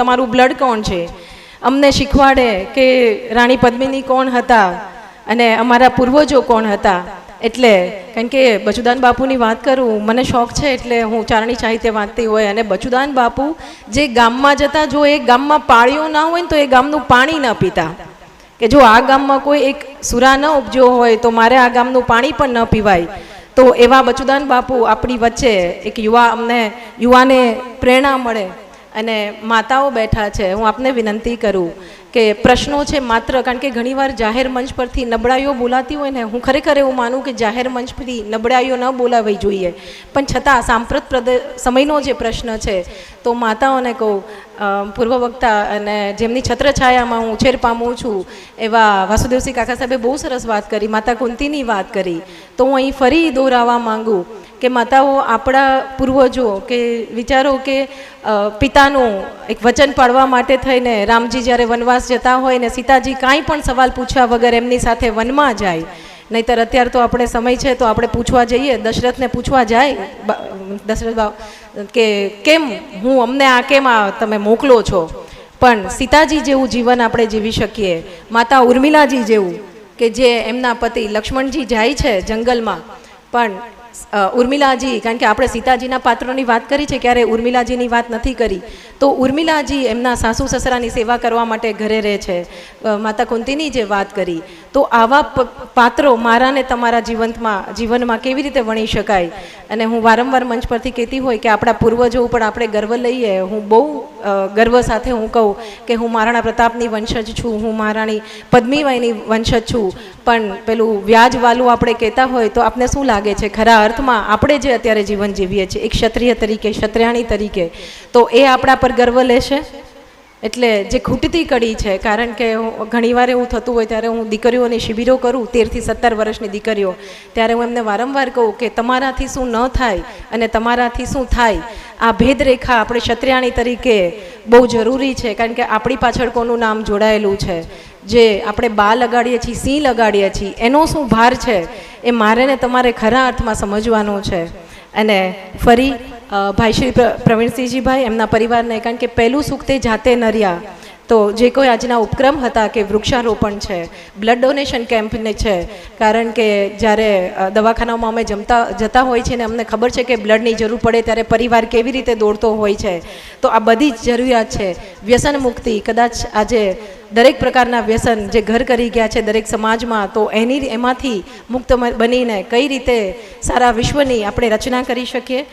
તમારું બ્લડ કોણ છે? અમને શીખવાડે કે રાણી પદ્મિની કોણ હતા અને અમારા પૂર્વજો કોણ હતા. એટલે કારણ કે બચુદાન બાપુની વાત કરું, મને શોખ છે એટલે હું ચારણી સાહિત્ય વાંચતી હોય અને બચુદાન બાપુ જે ગામમાં જતા, જો એ ગામમાં પાળીઓ ના હોય ને તો એ ગામનું પાણી ન પીતા. કે જો આ ગામમાં કોઈ એક સુરા ન ઉપજ્યો હોય તો મારે આ ગામનું પાણી પણ ન પીવાય. તો એવા બચુદાન બાપુ આપણી વચ્ચે એક યુવા અમને, યુવાને પ્રેરણા મળે. અને માતાઓ બેઠા છે, હું આપને વિનંતી કરું કે પ્રશ્નો છે માત્ર, કારણ કે ઘણીવાર જાહેર મંચ પરથી નબળાઈઓ બોલાતી હોય ને, હું ખરેખર એવું માનું કે જાહેર મંચ પરથી નબળાઈઓ ન બોલાવવી જોઈએ. પણ છતાં સાંપ્રત સમયનો જે પ્રશ્ન છે, તો માતાઓને કહું પૂર્વ વક્તા અને જેમની છત્રછાયામાં હું ઉછેર પામું છું, એવા વાસુદેવસિંહ કાકા સાહેબે બહુ સરસ વાત કરી, માતા કુંતીની વાત કરી. તો હું અહીં ફરી દોહરાવવા માંગુ કે માતાઓ, આપણા પૂર્વજો કે વિચારો કે પિતાનું એક વચન પાડવા માટે થઈને રામજી જ્યારે વનવાસ જતા હોય ને સીતાજી કાંઈ પણ સવાલ પૂછ્યા વગર એમની સાથે વનમાં જાય નહીતર અત્યારે તો આપણે સમય છે, તો આપણે પૂછવા જઈએ. દશરથને પૂછવા જાય દશરથ બાબ કે કેમ? હું અમને આ કેમ આ તમે મોકલો છો? પણ સીતાજી જેવું જીવન આપણે જીવી શકીએ. માતા ઉર્મિલાજી જેવું, કે જે એમના પતિ લક્ષ્મણજી જાય છે જંગલમાં. પણ ઉર્મિલાજી, કારણ કે આપણે સીતાજીના પાત્રોની વાત કરી છે, ક્યારે ઉર્મિલાજીની વાત નથી કરી. તો ઉર્મિલાજી એમના સાસુ સસરાની સેવા કરવા માટે ઘરે રહે છે. માતા કુંતીની જે વાત કરી. તો આવા પાત્રો મારા ને તમારા જીવંતમાં, જીવનમાં કેવી રીતે વણી શકાય? અને હું વારંવાર મંચ પરથી કહેતી હોય કે આપણા પૂર્વજો ઉપર આપણે ગર્વ લઈએ. હું બહુ ગર્વ સાથે હું કહું કે હું મહારાણા પ્રતાપની વંશજ છું. હું મહારાણી પદ્મીબાઈની વંશજ છું. પણ પેલું વ્યાજવાલું આપણે કહેતા હોય તો આપને શું લાગે છે? ખરા? અર્થમાં આપણે જે અત્યારે જીવન જીવીએ છીએ, એક ક્ષત્રિય તરીકે, ક્ષત્રિયાણી તરીકે, તો એ આપણા પર ગર્વ લેશે? એટલે જે ખૂટતી કડી છે, કારણ કે હું- ઘણીવાર એવું થતું હોય ત્યારે હું દીકરીઓની શિબિરો કરું, તેરથી સત્તર વર્ષની દીકરીઓ, ત્યારે હું એમને વારંવાર કહું કે તમારાથી શું ન થાય અને તમારાથી શું થાય? આ ભેદરેખા આપણે ક્ષત્રિયાણી તરીકે બહુ જરૂરી છે, કારણ કે આપણી પાછળ કોનું નામ જોડાયેલું છે? જે આપણે બા લગાડીએ છીએ સિંહ લગાડીએ છીએ, એનો શું ભાર છે? એ મારે ને તમારે ખરા અર્થમાં સમજવાનું છે. અને ફરી ભાઈ શ્રી પ્ર- પ્રવીણસિંહજીભાઈ એમના પરિવારને, કારણ કે પહેલું સુખ તે જાતે નર્યા. તો જે કોઈ આજના ઉપક્રમ હતા કે વૃક્ષારોપણ છે બ્લડ ડોનેશન કેમ્પને છે, કારણ કે જ્યારે દવાખાનામાં અમે જમતા, જતા હોય છે ને અમને ખબર છે કે બ્લડની જરૂર પડે ત્યારે પરિવાર કેવી રીતે દોડતો હોય છે. તો આ બધી જ જરૂરિયાત છે. વ્યસન મુક્તિ, કદાચ આજે દરેક પ્રકારના વ્યસન જે ઘર કરી ગયા છે દરેક સમાજમાં, તો એની, એમાંથી મુક્ત બનીને કઈ રીતે સારા વિશ્વની આપણે રચના કરી શકીએ?